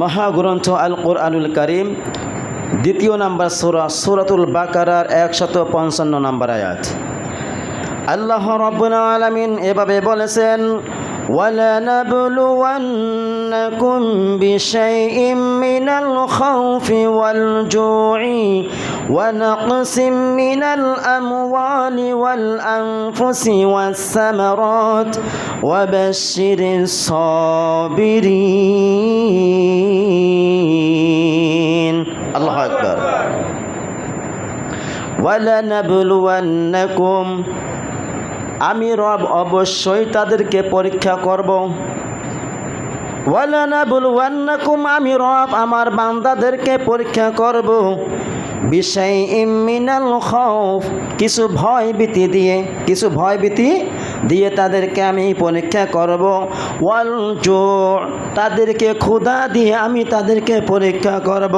মহাগ্রন্থ আল কোরআনুল করিম, দ্বিতীয় নাম্বার সুরা, সুরাতুল বাকারার একশত পঞ্চান্ন নাম্বার আয়াত। আল্লাহ রব্বুল আলমিন এভাবে বলেছেন ولنبلونكم بشيء من الخوف والجوع ونقص من الأموال والأنفس والثمرات وبشر الصابرين. الله أكبر. ولنبلونكم আমি রব অবশ্যই তাদেরকে পরীক্ষা করব। আমি রব আমার বান্দাদেরকে পরীক্ষা করব। ইমিনাল কিছু ভয় ভীতি দিয়ে, কিছু ভয় ভীতি দিয়ে তাদেরকে আমি পরীক্ষা করব। ওয়াল জোর তাদেরকে ক্ষুধা দিয়ে আমি তাদেরকে পরীক্ষা করব।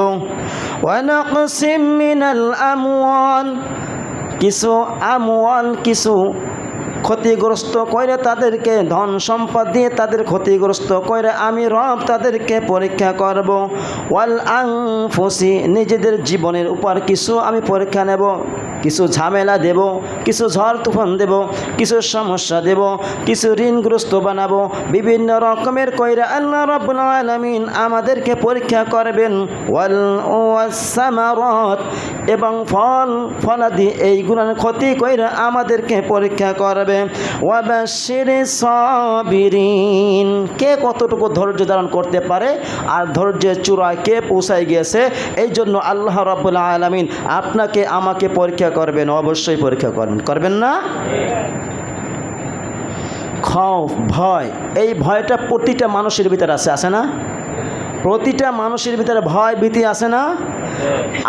ওয়ানাকসিম মিনাল আমওয়াল, কিছু আমওয়াল, কিছু ক্ষতিগ্রস্ত করে তাদেরকে ধন সম্পদ দিয়ে তাদের ক্ষতিগ্রস্ত করে আমি রব তাদেরকে পরীক্ষা করব। ওয়াল আং ফসি নিজেদের জীবনের উপর কিছু আমি পরীক্ষা নেব, কিছু ঝামেলা দেব, কিছু ঝড় তুফান দেব, কিছু সমস্যা দেব, কিছু ঋণগ্রস্ত বানাবো। বিভিন্ন রকমের কইরা আল্লাহ রব্বুল আলামিন আমাদেরকে পরীক্ষা করবেন। ওয়াল ওয়াসামারাত, এবং ফল ফলাদি এইগুলোর ক্ষতি কইরা আমাদেরকে পরীক্ষা সাবিরিন। কে কতটুকু ধৈর্য ধারণ করতে পারে? আর ধৈর্যের চূড়ায় কে পৌঁছায় গিয়েছে? এই জন্য আল্লাহ রব্বুল আলামিন আপনাকে, আমাকে পরীক্ষা করবেন, অবশ্যই পরীক্ষা করবেন। করবেন না? ভয়। এই ভয়টা প্রতিটা মানুষের ভিতরে আছে আছে না? প্রতিটা মানুষের ভিতরে ভয় ভীতি আছে না?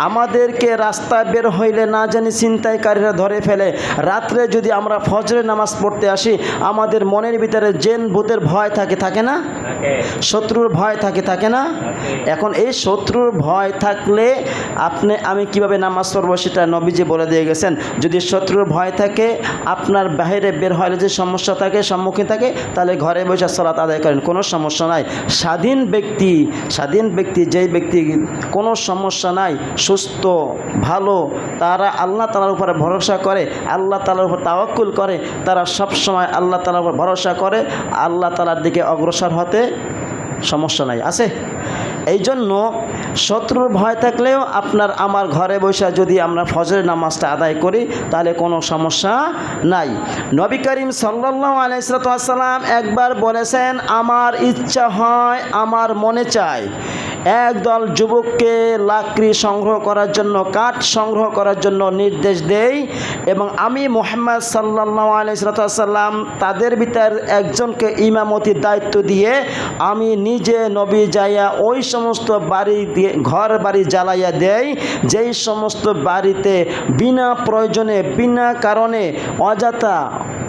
আমাদেরকে রাস্তায় বের হইলে না জানি ছিনতাইকারীরা ধরে ফেলে। রাত্রে যদি আমরা ফজরে নামাজ পড়তে আসি আমাদের মনের ভিতরে জেন ভূতের ভয় থাকে থাকে না? শত্রুর ভয় থাকে থাকে না? এখন এই শত্রুর ভয় থাকলে আপনি আমি কীভাবে নামাজ পড়ব সেটা নবীজি বলে দিয়ে গেছেন। যদি শত্রুর ভয় থাকে আপনার বাইরে বের হলে যে সমস্যা থাকে সম্মুখীন থাকে তাহলে ঘরে বসে সলাত আদায় করেন কোনো সমস্যা নাই। স্বাধীন ব্যক্তি স্বাধীন ব্যক্তি যেই ব্যক্তি কোনো সমস্যা নাই, সুস্থ, ভালো, তারা আল্লাহ তালার উপরে ভরসা করে, আল্লাহ তালার উপর তাওয়াক্কুল করে, তারা সব সময় আল্লাহ তালার উপর ভরসা করে, আল্লাহ তালার দিকে অগ্রসর হতে সমস্যা নাই, আছে? এই জন্য শত্রুর ভয় থাকলেও আপনার আমার ঘরে বসে যদি আমরা ফজরের নামাজটা আদায় করি, তাহলে কোনো সমস্যা নাই। নবী করিম সাল্লাহ আলাইসালাম একবার বলেছেন, আমার ইচ্ছা হয়, আমার মনে চায় একদল যুবককে লাকড়ি সংগ্রহ করার জন্য, কাঠ সংগ্রহ করার জন্য নির্দেশ দেই এবং আমি মোহাম্মদ সাল্লাহ আলাইসাল্লাম তাদের ভিতর একজনকে ইমামতির দায়িত্ব দিয়ে আমি নিজে নবী যাইয়া ওই সমস্ত বাড়ি দিয়ে ঘর বাড়ি জ্বালাইয়া দেয়। যেই সমস্ত বাড়িতে বিনা প্রয়োজনে, বিনা কারণে অযথা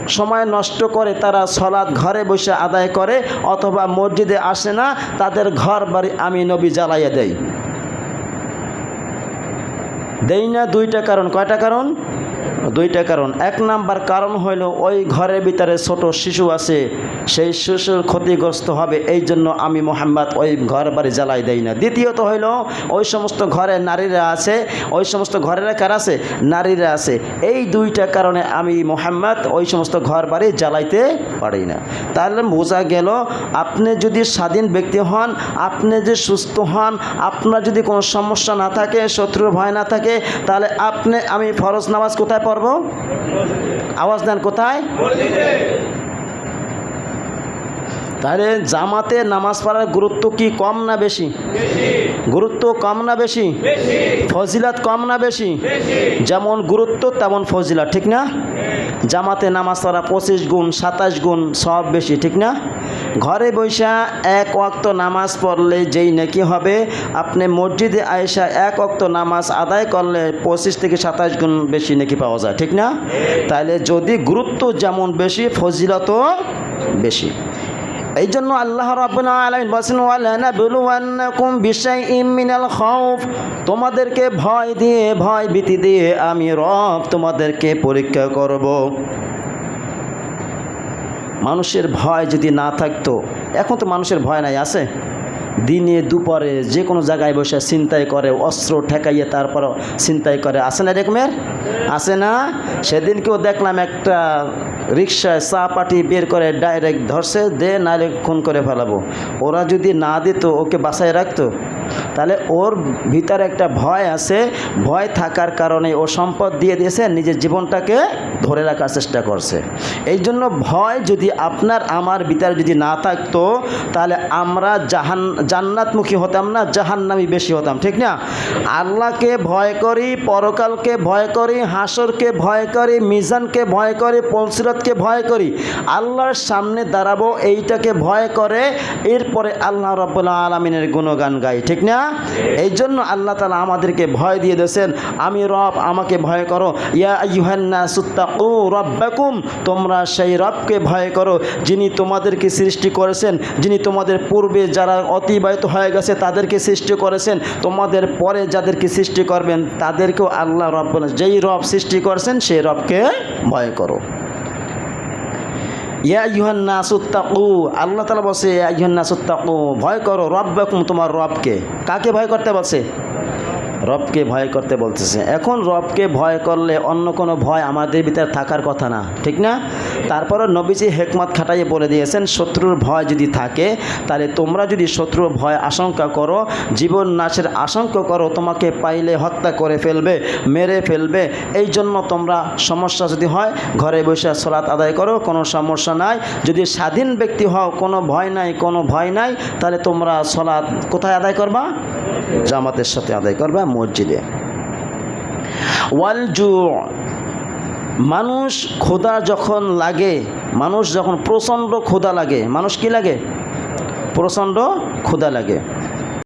সময় নষ্ট করে তারা সলাদ ঘরে বসে আদায় করে অথবা মসজিদে আসে না, তাদের ঘর বাড়ি আমি নবী জ্বালাইয়া দেই। দেই না দুইটা কারণ। কয়টা কারণ? দুইটা কারণ। এক নাম্বার কারণ হইল ওই ঘরের ভিতরে ছোট শিশু আছে সেই শিশুর ক্ষতিগ্রস্ত হবে, এই জন্য আমি মোহাম্মদ ওই ঘর বাড়ি জ্বালাই দেই না। দ্বিতীয়ত হইল, ওই সমস্ত ঘরে নারীরা আছে, ওই সমস্ত ঘরেরা কার আছে? নারীরা আছে। এই দুইটা কারণে আমি মোহাম্মদ ওই সমস্ত ঘর বাড়ি জ্বালাইতে পারি না। তাহলে বোঝা গেল, আপনি যদি স্বাধীন ব্যক্তি হন, আপনি যে সুস্থ হন, আপনার যদি কোনো সমস্যা না থাকে, শত্রুর ভয় না থাকে, তাহলে আপনি, আমি ফরজ নামাজ কোথায় পড়ব? আওয়াজ দেন কোথায়? তাহলে জামাতে নামাজ পড়ার গুরুত্ব কি কম না বেশি? গুরুত্ব কম না বেশি? ফজিলাত কম না বেশি? যেমন গুরুত্ব, তেমন ফজিলাত, ঠিক না? জামাতে নামাজ পড়া পঁচিশ গুণ, সাতাশ গুণ, সব বেশি, ঠিক না? ঘরে বৈশা এক ওয়াক্ত নামাজ পড়লে যেই নাকি হবে, আপনি মসজিদে আয়সা এক ওয়াক্ত নামাজ আদায় করলে পঁচিশ থেকে সাতাশ গুণ বেশি নাকি পাওয়া যায়, ঠিক না? তাহলে যদি গুরুত্ব যেমন বেশি, ফজিলতও বেশি। এই জন্য আল্লাহ রাব্বুল আলামিন বলেন ওয়ালানা বুলুওয়ান্নাকুম বিশাইইম মিনাল খাউফ। তোমাদেরকে ভয় দিয়ে, ভয় ভীতি দিয়ে আমি রব তোমাদেরকে পরীক্ষা করব। মানুষের ভয় যদি না থাকতো, এখন তো মানুষের ভয় নাই, আছে? দিনে, দুপুরে যে কোনো জায়গায় বসে চিন্তাই করে, অস্ত্র ঠেকাইয়ে তারপর চিন্তাই করে আসে না এরকমের? আসে না? সেদিনকেও দেখলাম একটা রিক্সায় চা পাটি বের করে ডাইরেক্ট ধরছে, দে নাহলে খুন করে ফেলাবো। ওরা যদি না দিত, ওকে বাসায় রাখতো। তাহলে ওর ভিতরে একটা ভয় আছে। ভয় থাকার কারণে ও সম্পদ দিয়ে দিয়েছে, নিজের জীবনটাকে ধরে রাখার চেষ্টা করছে। এই জন্য ভয় যদি আপনার, আমার ভিতরে যদি না থাকতো, তাহলে আমরা জাহান, জান্নাতমুখী হতাম না, জাহান্নামি বেশি হতাম, ঠিক না? আল্লাহকে ভয় করি, পরকালকে ভয় করি, হাসরকে ভয় করি, মিজানকে ভয় করি, পলসিরতকে ভয় করি, আল্লাহর সামনে দাঁড়াবো, এইটাকে ভয় করে, এরপরে আল্লাহ রব্বুল্লা আলমিনের গুণগান গাই, ঠিক না? এই জন্য আল্লাহ তালা আমাদেরকে ভয় দিয়ে দিয়েছেন, আমি রব, আমাকে ভয় করো, ইয়া ইউহান্না সুত্তাকু রব্বাকুম, তোমরা সেই রবকে ভয় করো, যিনি তোমাদেরকে সৃষ্টি করেছেন, যিনি তোমাদের পূর্বে যারা অতিবাহিত হয়ে গেছে, তাদেরকে সৃষ্টি করেছেন, তোমাদের পরে যাদেরকে সৃষ্টি করবেন, তাদেরকেও আল্লাহ রব বলেন যেই রব সৃষ্টি করেছেন, সেই রবকে ভয় করো। আল্লাহ তালা ভয় করো রব্বাকুম, তোমার রবকে। কাকে ভয় করতে বলছে? রবকে ভয় করতে বলতেছে। এখন রবকে ভয় করলে অন্য কোনো ভয় আমাদের ভিতরে থাকার কথা না, ঠিক না? তারপরও নবীজি হেকমত খাটাইয়ে বলে দিয়েছেন, শত্রুর ভয় যদি থাকে, তাহলে তোমরা যদি শত্রুর ভয় আশঙ্কা করো, জীবন নাশের আশঙ্কা করো, তোমাকে পাইলে হত্যা করে ফেলবে, মেরে ফেলবে। এই জন্য তোমরা সমস্যা যদি হয়, ঘরে বসে সলাৎ আদায় করো, কোনো সমস্যা নাই। যদি স্বাধীন ব্যক্তি হও, কোনো ভয় নাই, কোনো ভয় নাই, তাহলে তোমরা সলাৎ কোথায় আদায় করবা? জামাতের সাথে আদায় করবা মসজিদে। ওয়াল জু, মানুষ ক্ষুধা যখন লাগে, মানুষ যখন প্রচণ্ড ক্ষুধা লাগে, মানুষ কি লাগে? প্রচণ্ড ক্ষুধা লাগে।